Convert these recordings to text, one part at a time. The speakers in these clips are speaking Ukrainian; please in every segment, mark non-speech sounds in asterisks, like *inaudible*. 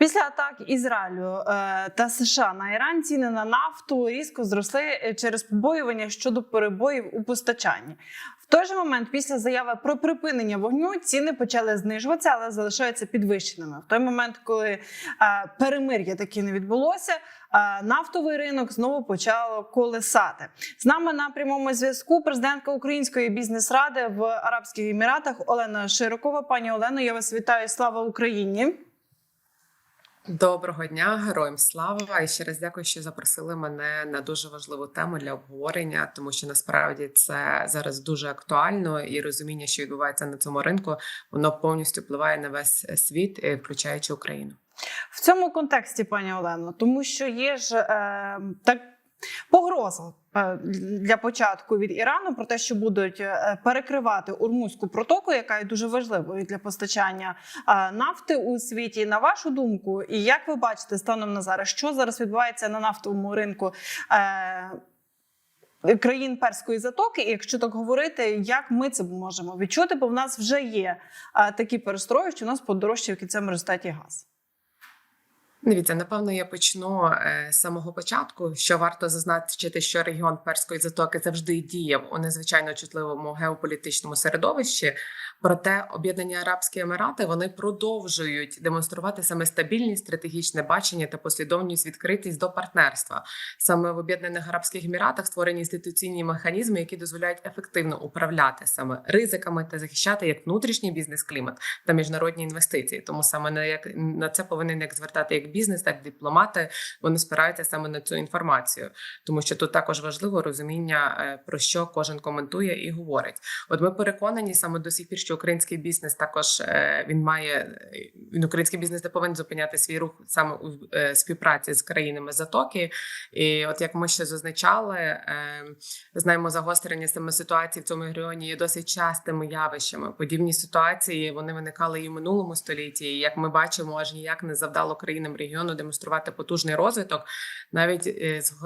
Після атак Ізраїлю е, та США на Іран ціни на нафту різко зросли е, через побоювання щодо перебоїв у постачанні. В той же момент, після заяви про припинення вогню, ціни почали знижуватися, але залишаються підвищеними. В той момент, коли е, перемир'я таки не відбулося, нафтовий ринок знову почало колесати. З нами на прямому зв'язку президентка Української бізнес-ради в Арабських Еміратах Олена Широкова. Пані Олено, я вас вітаю. Слава Україні! Доброго дня, героям слава! І ще раз дякую, що запросили мене на дуже важливу тему для обговорення, тому що насправді це зараз дуже актуально і розуміння, що відбувається на цьому ринку, воно повністю впливає на весь світ, е, включаючи Україну. В цьому контексті, пані Олено, тому що є ж е, так погроза е, для початку від Ірану про те, що будуть е, перекривати Урмузьку протоку, яка є дуже важливою для постачання е, нафти у світі. На вашу думку, і як ви бачите станом на зараз, що зараз відбувається на нафтовому ринку? Країн перської затоки, і якщо так говорити, як ми це можемо відчути? Бо в нас вже є такі перестрої, що у нас подорожчає в кінцевому результаті газ. Дивіться, напевно, я почну е, з самого початку. Що варто зазначити, що регіон перської затоки завжди діяв у незвичайно чутливому геополітичному середовищі. Проте об'єднані Арабські Емірати вони продовжують демонструвати саме стабільність, стратегічне бачення та послідовність відкритість до партнерства. Саме в об'єднаних Арабських Еміратах створені інституційні механізми, які дозволяють ефективно управляти саме ризиками та захищати як внутрішній бізнес-клімат та міжнародні інвестиції. Тому саме на як на це повинен як звертати як бізнес, так дипломати. Вони спираються саме на цю інформацію, тому що тут також важливо розуміння е, про що кожен коментує і говорить. От ми переконані саме до сих пір, що український бізнес також е, він має він український бізнес не повинен зупиняти свій рух саме у е, співпраці з країнами затоки. І от як ми ще зазначали, знаємо загострення саме ситуації в цьому регіоні є досить частими явищами. Подібні ситуації вони виникали і в минулому столітті. І Як ми бачимо, аж ніяк не завдало країнам регіону демонструвати потужний розвиток, навіть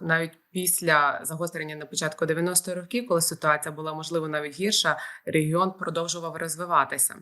навіть після загострення на початку 90-х років, коли ситуація була можливо навіть гірша, регіон продовжував розвиватися.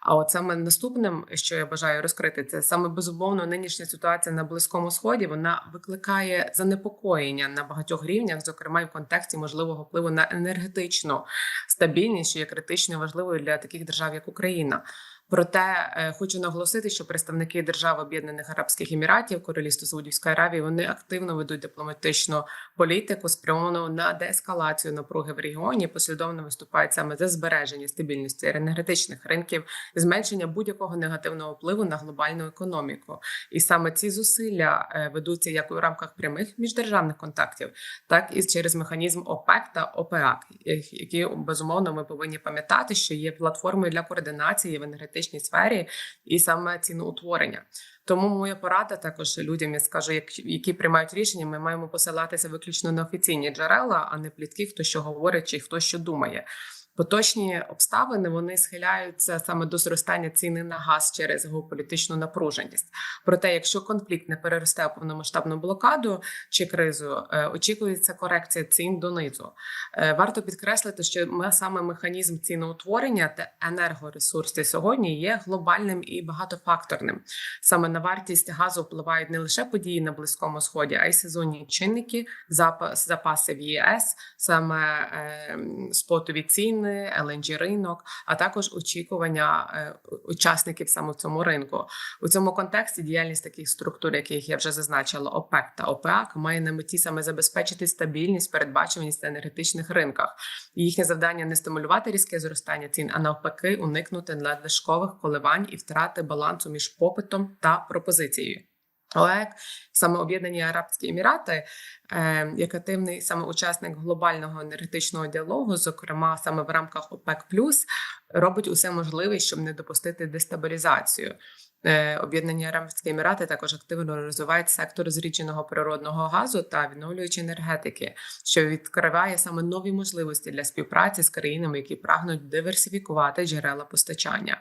А от саме наступним, що я бажаю розкрити, це саме безумовно нинішня ситуація на близькому сході. Вона викликає занепокоєння на багатьох рівнях, зокрема і в контексті можливого впливу на енергетичну стабільність, що є критично важливою для таких держав, як Україна. Проте е, хочу наголосити, що представники держав Об'єднаних Арабських Еміратів, Королівства Саудівської Аравії, вони активно ведуть дипломатичну політику, спрямовану на деескалацію напруги в регіоні. Послідовно виступають саме за збереження стабільності енергетичних ринків, зменшення будь-якого негативного впливу на глобальну економіку. І саме ці зусилля е, ведуться як у рамках прямих міждержавних контактів, так і через механізм ОПЕК та ОПЕАК, які безумовно ми повинні пам'ятати, що є платформою для координації в енергетичній енергетичній сфері і саме ціноутворення. Тому моя порада також людям я скажу, які приймають рішення, ми маємо посилатися виключно на офіційні джерела, а не плітки, хто що говорить чи хто що думає. Поточні обставини вони схиляються саме до зростання ціни на газ через геополітичну напруженість. Проте, якщо конфлікт не переросте у повномасштабну блокаду чи кризу, е, очікується корекція цін донизу. Е, варто підкреслити, що ми саме механізм ціноутворення та енергоресурси сьогодні є глобальним і багатофакторним. Саме на вартість газу впливають не лише події на близькому сході, а й сезонні чинники, запас запаси в ЄС, саме е, спотові ціни ціни, LNG ринок, а також очікування е, учасників саме в цьому ринку. У цьому контексті діяльність таких структур, яких я вже зазначила, ОПЕК та ОПЕАК, має на меті саме забезпечити стабільність, передбачуваність на енергетичних ринках. Їхнє завдання не стимулювати різке зростання цін, а навпаки, уникнути надлишкових коливань і втрати балансу між попитом та пропозицією. ОЕК, саме Об'єднані Арабські Емірати, е, як активний саме учасник глобального енергетичного діалогу, зокрема саме в рамках ОПЕК+, робить усе можливе, щоб не допустити дестабілізацію. Е, Об'єднані Арабські Емірати також активно розвивають сектор зріченого природного газу та відновлюючої енергетики, що відкриває саме нові можливості для співпраці з країнами, які прагнуть диверсифікувати джерела постачання.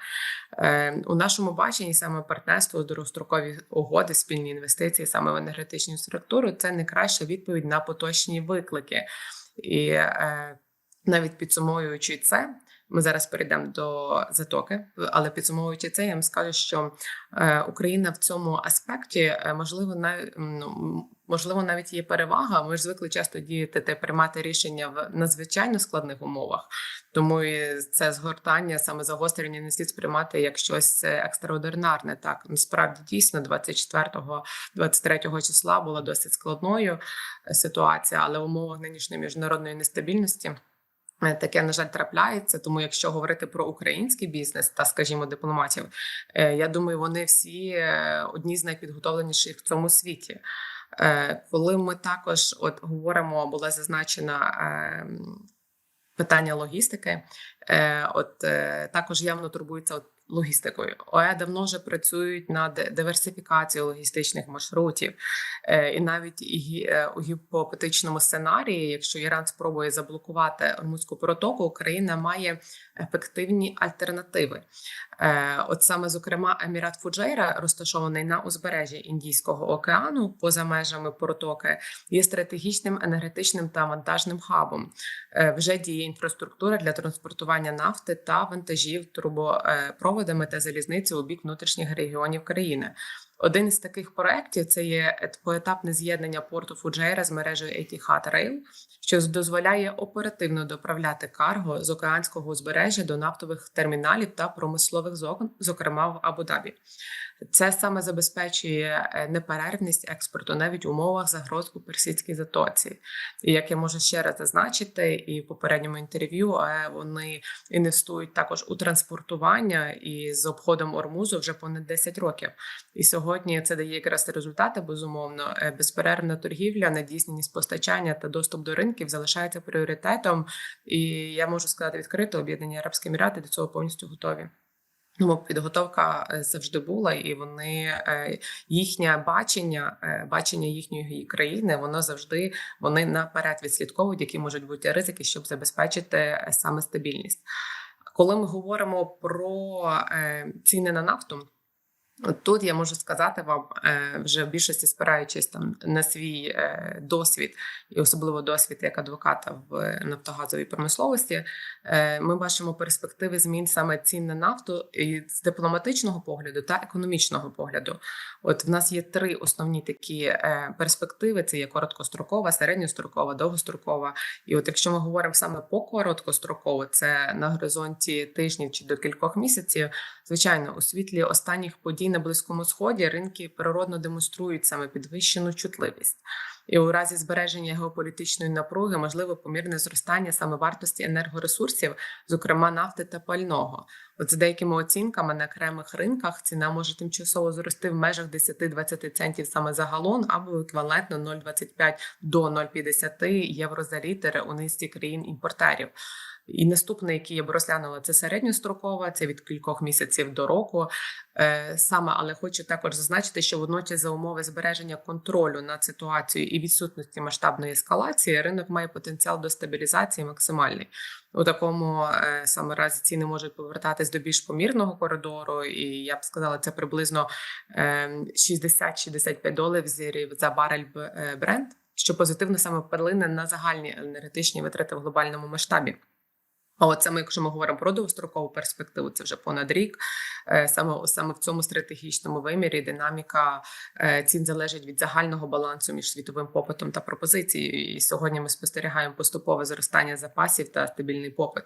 Е, у нашому баченні саме партнерство, довгострокові угоди, спільні інвестиції саме в енергетичну структуру це найкраща відповідь на поточні виклики. І е, навіть підсумовуючи це, Ми зараз перейдемо до затоки, але підсумовуючи це, я вам скажу, що е, Україна в цьому аспекті е, можливо навіть ну, можливо навіть є перевага. Ми ж звикли часто діяти та приймати рішення в надзвичайно складних умовах. Тому і це згортання, саме загострення не слід сприймати як щось е, екстраординарне. Так насправді дійсно 24-23 числа була досить складною ситуація, але в умовах нинішньої міжнародної нестабільності. Таке на жаль трапляється. Тому, якщо говорити про український бізнес та, скажімо, дипломатів, е, я думаю, вони всі е, одні з найпідготовленіших в цьому світі. Е, Коли ми також от говоримо, була зазначена е, питання логістики, от також явно турбується от логістикою. ОЕ давно вже працюють над диверсифікацією логістичних маршрутів, Е, і навіть е, у гіпотетичному сценарії, якщо Іран спробує заблокувати Ормузьку протоку, Україна має ефективні альтернативи. Е, От саме зокрема, Емірат Фуджейра, розташований на узбережжі Індійського океану, поза межами протоки, є стратегічним енергетичним та вантажним хабом. Вже діє інфраструктура для транспортування нафти та вантажів трубопроводами та залізниці у бік внутрішніх регіонів країни. Один із таких проєктів це є поетапне з'єднання порту Фуджейра з мережею Etihad Rail, що дозволяє оперативно доправляти карго з океанського узбережжя до нафтових терміналів та промислових зон, зокрема в Абу-Дабі. Це саме забезпечує е, неперервність експорту навіть в умовах загроз у персидській затоці. І як я можу ще раз зазначити, і в попередньому інтерв'ю е, вони інвестують також у транспортування і з обходом Ормузу вже понад 10 років. І сьогодні це дає якраз результати. Безумовно, Е, безперервна торгівля, надійсність постачання та доступ до ринків залишається пріоритетом. І я можу сказати відкрито, об'єднані Арабські Емірати до цього повністю готові. Тому підготовка е, завжди була, і вони е, їхнє бачення, е, бачення їхньої країни, воно завжди вони наперед відслідковують, які можуть бути ризики, щоб забезпечити саме стабільність. Коли ми говоримо про ціни на нафту. Тут я можу сказати вам е, вже в більшості спираючись там на свій е, досвід, і особливо досвід як адвоката в нафтогазовій промисловості. Е, Ми бачимо перспективи змін саме цін на нафту і з дипломатичного погляду та економічного погляду. От в нас є три основні такі е, перспективи: це є короткострокова, середньострокова, довгострокова. І от якщо ми говоримо саме по короткостроково, це на горизонті тижнів чи до кількох місяців. Звичайно, у світлі останніх подій на близькому сході ринки природно демонструють саме підвищену чутливість. І у разі збереження геополітичної напруги можливо помірне зростання саме вартості енергоресурсів, зокрема нафти та пального. От за деякими оцінками на окремих ринках ціна може тимчасово зрости в межах 10-20 центів саме за галон, або еквівалентно 0,25 до 0,50 євро за літр у низці країн імпортерів. І наступне, який я б розглянула, це середньострокова, це від кількох місяців до року. Е, Саме, але хочу також зазначити, що водночас за умови збереження контролю над ситуацією і відсутності масштабної ескалації, ринок має потенціал до стабілізації максимальний. У такому е, саме разі ціни можуть повертатись до більш помірного коридору, і я б сказала, це приблизно е, 60-65 доларів за барель е, бренд, що позитивно саме вплине на загальні енергетичні витрати в глобальному масштабі. А от саме, якщо ми говоримо про довгострокову перспективу, це вже понад рік. Е, Саме саме в цьому стратегічному вимірі динаміка е, цін залежить від загального балансу між світовим попитом та пропозицією. І сьогодні ми спостерігаємо поступове зростання запасів та стабільний попит.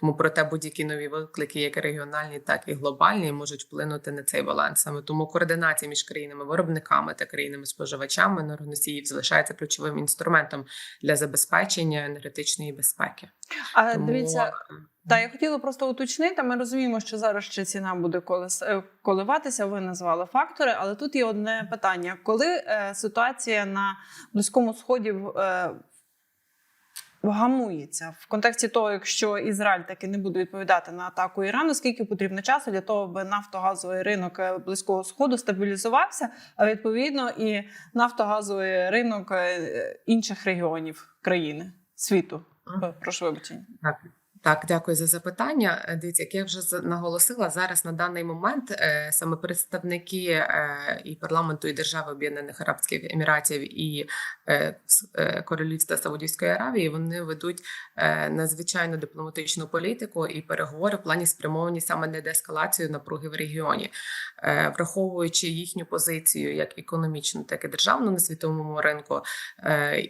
Тому проте будь-які нові виклики, як регіональні, так і глобальні, можуть вплинути на цей баланс. Саме тому координація між країнами виробниками та країнами споживачами енергоносіїв залишається ключовим інструментом для забезпечення енергетичної безпеки. А Тому, дивіться, та я хотіла просто уточнити. Ми розуміємо, що зараз ще ціна буде колес- е, коливатися. Ви назвали фактори, але тут є одне питання: коли е, ситуація на близькому сході е, гамується в контексті того, якщо Ізраїль таки не буде відповідати на атаку Ірану, скільки потрібно часу для того, аби нафтогазовий ринок близького сходу стабілізувався, а відповідно і нафтогазовий ринок інших регіонів країни світу. Прошу вибачення. Так. Дякую за запитання. Е, Дивіться, як я вже наголосила, зараз на даний момент е, саме представники е, і парламенту, і держави Об'єднаних Арабських Еміратів і Королівства Саудівської Аравії вони ведуть надзвичайно дипломатичну політику і переговори в плані спрямовані саме на деескалацію напруги в регіоні, враховуючи їхню позицію як економічну, так і державну на світовому ринку,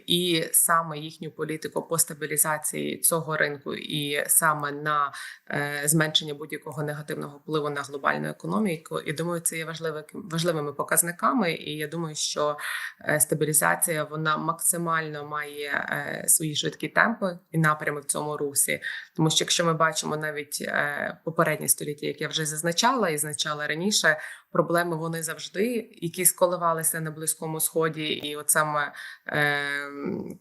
і саме їхню політику по стабілізації цього ринку, і саме на е, зменшення будь-якого негативного впливу на глобальну економіку. І думаю, це є важливи- важливими показниками. І я думаю, що е, стабілізація вона максимально має е, свої швидкі темпи і напрями в цьому русі. Тому що якщо ми бачимо навіть попередні століття, як я вже зазначала і зазначала раніше, проблеми вони завжди, які сколивалися на близькому сході, і от саме, е,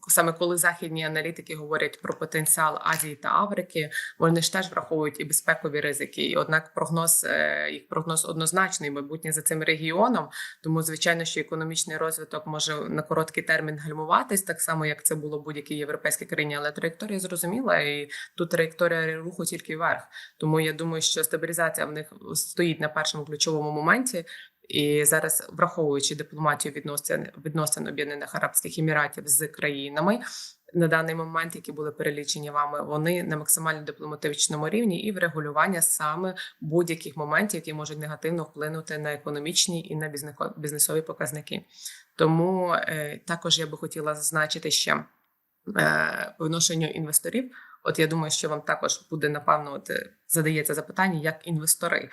саме коли західні аналітики говорять про потенціал Азії та Африки, вони ж теж враховують і безпекові ризики. І однак прогноз е, їх прогноз однозначний майбутнє за цим регіоном. Тому звичайно, що економічний розвиток може на короткий термін гальмуватись, так само як це було будь-якій європейській країні, але траєкторія зрозуміла, і тут траєкторія руху тільки вверх. Тому я думаю, що стабілізація в них стоїть на першому ключовому моменті. І зараз, враховуючи дипломатію відносин відносин Об'єднаних Арабських Еміратів з країнами на даний момент, які були перелічені вами, вони на максимально дипломатичному рівні і врегулювання саме будь-яких моментів, які можуть негативно вплинути на економічні і на бізнесові показники. Тому е, також я би хотіла зазначити ще е, по відношенню інвесторів. От я думаю, що вам також буде напевно от, е, задається запитання як інвестори.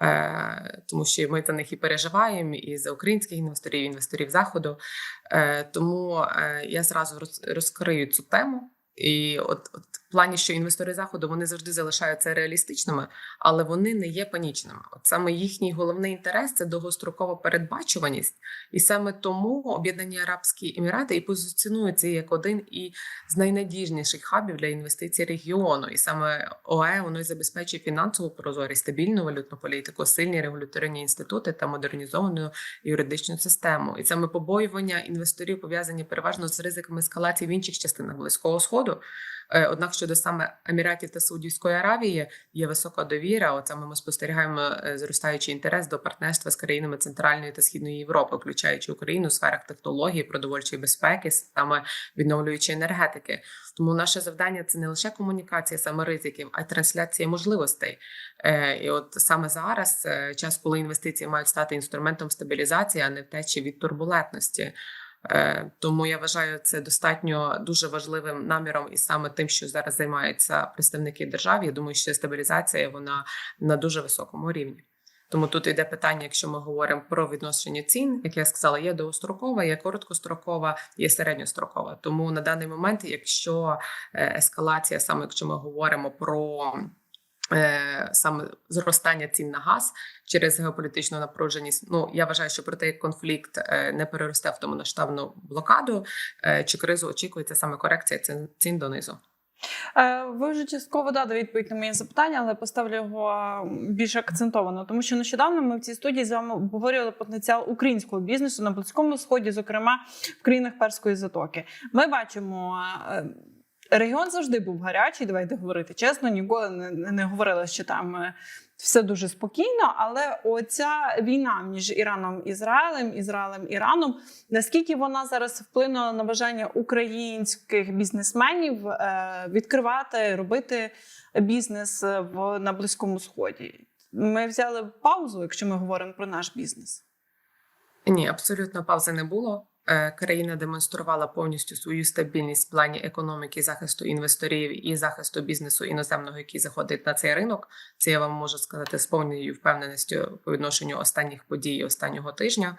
Е, тому що ми за них і переживаємо, і за українських інвесторів, і інвесторів заходу. Е, тому е, я зразу роз, розкрию цю тему. І от, от плані, що інвестори заходу вони завжди залишаються реалістичними, але вони не є панічними. От саме їхній головний інтерес це довгострокова передбачуваність, і саме тому об'єднані Арабські Емірати і позиціонуються як один і з найнадіжніших хабів для інвестицій регіону. І саме ОЕ воно й забезпечує фінансову прозорість, стабільну валютну політику, сильні регуляторні інститути та модернізовану юридичну систему. І саме побоювання інвесторів пов'язані переважно з ризиками ескалації в інших частинах близького сходу. Е, Однак щодо саме Еміратів та Саудівської Аравії є висока довіра. Саме ми спостерігаємо е, зростаючий інтерес до партнерства з країнами Центральної та Східної Європи, включаючи Україну у сферах технології, продовольчої безпеки, саме відновлюючої енергетики. Тому наше завдання це не лише комунікація саме ризиків, а й трансляція можливостей. Е, І от саме зараз е, час, коли інвестиції мають стати інструментом стабілізації, а не втечі від турбулентності. Е, Тому я вважаю це достатньо дуже важливим наміром, і саме тим, що зараз займаються представники держав. Я думаю, що стабілізація вона на дуже високому рівні. Тому тут йде питання, якщо ми говоримо про відношення цін, як я сказала, є довгострокова, є короткострокова, є середньострокова. Тому на даний момент, якщо е, ескалація, саме якщо ми говоримо про саме зростання цін на газ через геополітичну напруженість, ну я вважаю, що про те, як конфлікт е, не переросте в тому масштабну блокаду е, чи кризу, очікується саме корекція цін, цін донизу. Е, Ви вже частково дали відповідь на моє запитання, але поставлю його більш акцентовано, тому що нещодавно ми в цій студії з вами обговорювали потенціал українського бізнесу на близькому сході, зокрема в країнах Перської затоки. Ми бачимо. Регіон завжди був гарячий, давайте говорити чесно. Ніколи не, не говорили, що там е, все дуже спокійно. Але оця війна між Іраном і Ізраїлем, Ізраїлем Іраном, наскільки вона зараз вплинула на бажання українських бізнесменів е, відкривати, робити бізнес е, в на близькому сході? Ми взяли паузу, якщо ми говоримо про наш бізнес. Ні, абсолютно паузи не було. Е, Країна демонструвала повністю свою стабільність в плані економіки, захисту інвесторів і захисту бізнесу іноземного, який заходить на цей ринок. Це я вам можу сказати з повною впевненістю по відношенню останніх подій останнього тижня.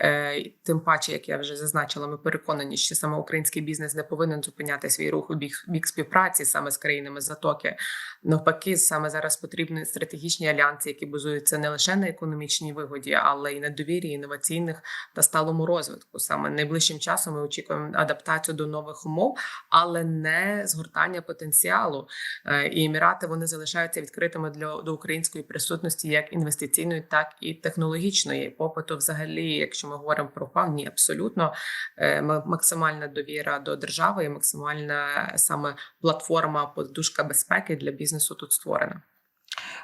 Е, Тим паче, як я вже зазначила, ми переконані, що саме український бізнес не повинен зупиняти свій рух у бік, бік співпраці саме з країнами затоки. Навпаки, саме зараз потрібні стратегічні альянси, які базуються не лише на економічній вигоді, але й на довірі інноваційних та сталому розвитку. Саме саме найближчим часом ми очікуємо адаптацію до нових умов, але не згортання потенціалу. Е, І емірати вони залишаються відкритими для до української присутності як інвестиційної, так і технологічної попиту. Взагалі, якщо ми говоримо про ПАВ, ні, абсолютно Е, максимальна довіра до держави і максимальна саме платформа подушка безпеки для бізнесу тут створена.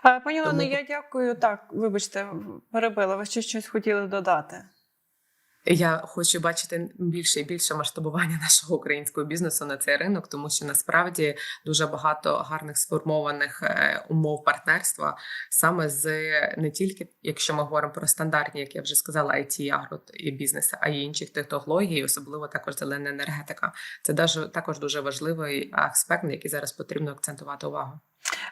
Е, Пані Олено, Тому- я дякую. Так, вибачте, перебила. Ви ще щось хотіли додати? Я хочу бачити більше і більше масштабування *laughs* нашого українського бізнесу на цей ринок, тому що насправді дуже багато гарних сформованих е, умов партнерства саме з не тільки якщо ми говоримо про стандартні, як я вже сказала, IT, агро і бізнеси, а й інших технологій, особливо також зелена енергетика. Це також дуже важливий аспект, на який зараз потрібно акцентувати увагу.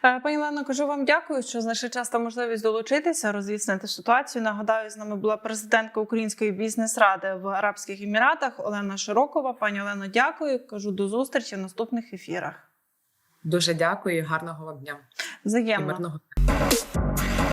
Е, Пані Лено, кажу вам дякую, що знайшли час та можливість долучитися, роз'яснити ситуацію. Нагадаю, з нами була президентка Української бізнес-ради в Арабських Еміратах Олена Широкова. Пані Олено, дякую. Кажу до зустрічі в наступних ефірах. Дуже дякую і гарного вам дня Взаємно.